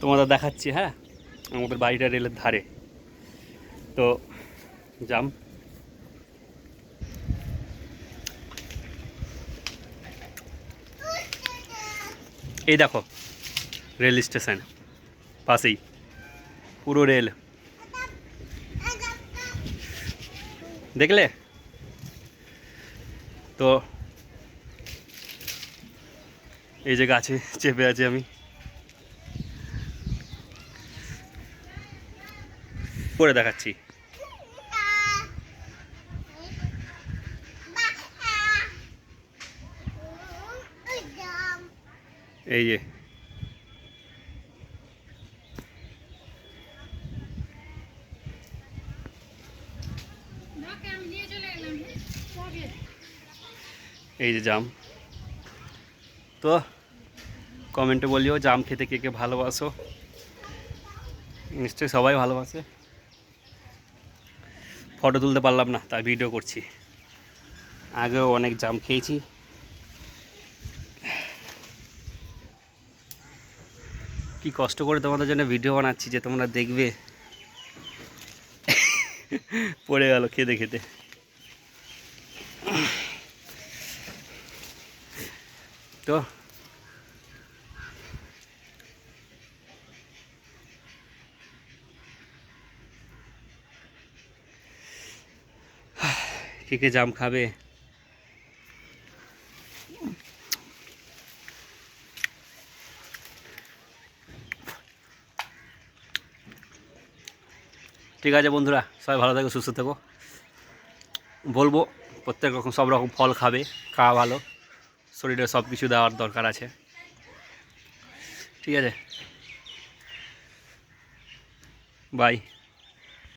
তোমাদের দেখাচ্ছি হ্যাঁ? আমাদের বাড়িটা রেলের ধারে। তো জাম এই দেখো, রেল স্টেশন, পাশেই। পুরো রেল। দেখলে? তো, এই যে গাছে চেপে আছি আমি। করে দেখাচ্ছি। এই যে। এই যে জাম। তো কমেন্টে বলিও জাম খেতে কে কে ভালোবাসো। নিশ্চয়ই সবাই ভালোবাসে। ফটো তুলতে পারলাম না, তাই ভিডিও করছি। আগেও অনেক জাম খেয়েছি। কি কষ্ট করে তোমাদের জন্য ভিডিও বানাচ্ছি যে তোমরা দেখবে। পড়ে গেল খেতে খেতে। তো কে কে জাম খাবে? ঠিক আছে বন্ধুরা, সবাই ভালো থাকো, সুস্থ থাকো। বলব, প্রত্যেক রকম, সব রকম ফল খাবে, খাওয়া ভালো। শরীরে সব কিছু দেওয়ার দরকার আছে। ঠিক আছে? বাই